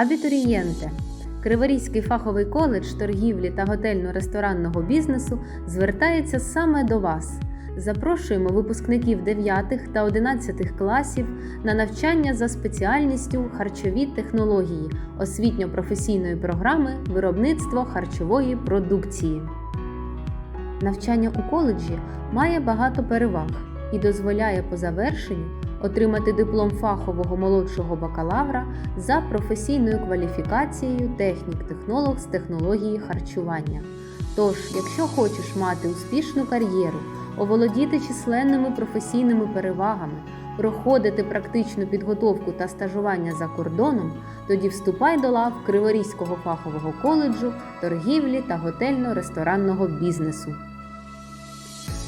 Абітурієнте! Криворізький фаховий коледж торгівлі та готельно-ресторанного бізнесу звертається саме до вас. Запрошуємо випускників 9 та 11 класів на навчання за спеціальністю харчові технології освітньо-професійної програми виробництво харчової продукції. Навчання у коледжі має багато переваг і дозволяє по завершенню отримати диплом фахового молодшого бакалавра за професійною кваліфікацією технік-технолог з технології харчування. Тож, якщо хочеш мати успішну кар'єру, оволодіти численними професійними перевагами, проходити практичну підготовку та стажування за кордоном, тоді вступай до лав Криворізького фахового коледжу торгівлі та готельно-ресторанного бізнесу.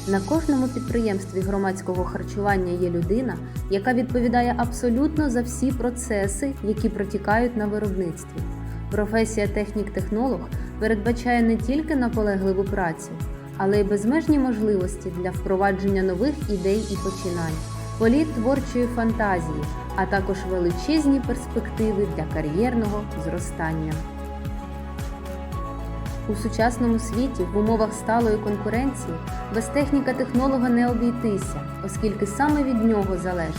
На кожному підприємстві громадського харчування є людина, яка відповідає абсолютно за всі процеси, які протікають на виробництві. Професія технік-технолог передбачає не тільки наполегливу працю, але й безмежні можливості для впровадження нових ідей і починань, політ творчої фантазії, а також величезні перспективи для кар'єрного зростання. У сучасному світі в умовах сталої конкуренції без техніка технолога не обійтися, оскільки саме від нього залежить,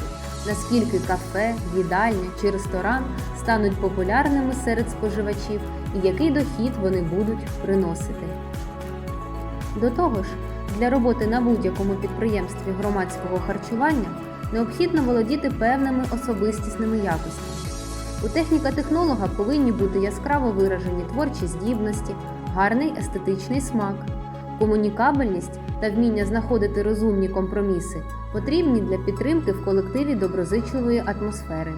наскільки кафе, їдальня чи ресторан стануть популярними серед споживачів і який дохід вони будуть приносити. До того ж, для роботи на будь-якому підприємстві громадського харчування необхідно володіти певними особистісними якостями. У техніка-технолога повинні бути яскраво виражені творчі здібності, гарний естетичний смак, комунікабельність та вміння знаходити розумні компроміси потрібні для підтримки в колективі доброзичливої атмосфери.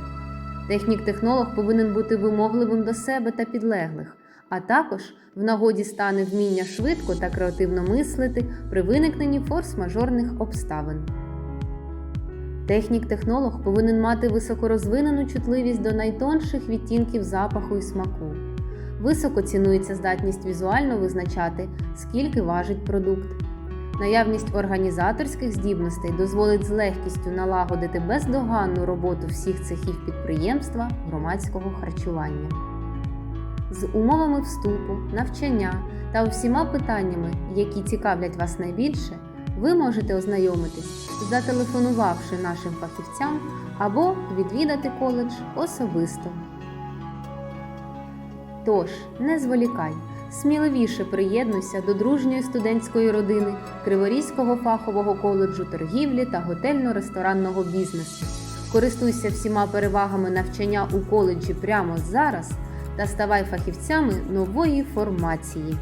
Технік-технолог повинен бути вимогливим до себе та підлеглих, а також в нагоді стане вміння швидко та креативно мислити при виникненні форс-мажорних обставин. Технік-технолог повинен мати високорозвинену чутливість до найтонших відтінків запаху і смаку. Високо цінується здатність візуально визначати, скільки важить продукт. Наявність організаторських здібностей дозволить з легкістю налагодити бездоганну роботу всіх цехів підприємства громадського харчування. З умовами вступу, навчання та усіма питаннями, які цікавлять вас найбільше, ви можете ознайомитись, зателефонувавши нашим фахівцям або відвідати коледж особисто. Тож, не зволікай, сміливіше приєднуйся до дружньої студентської родини Криворізького фахового коледжу торгівлі та готельно-ресторанного бізнесу. Користуйся всіма перевагами навчання у коледжі прямо зараз та ставай фахівцями нової формації.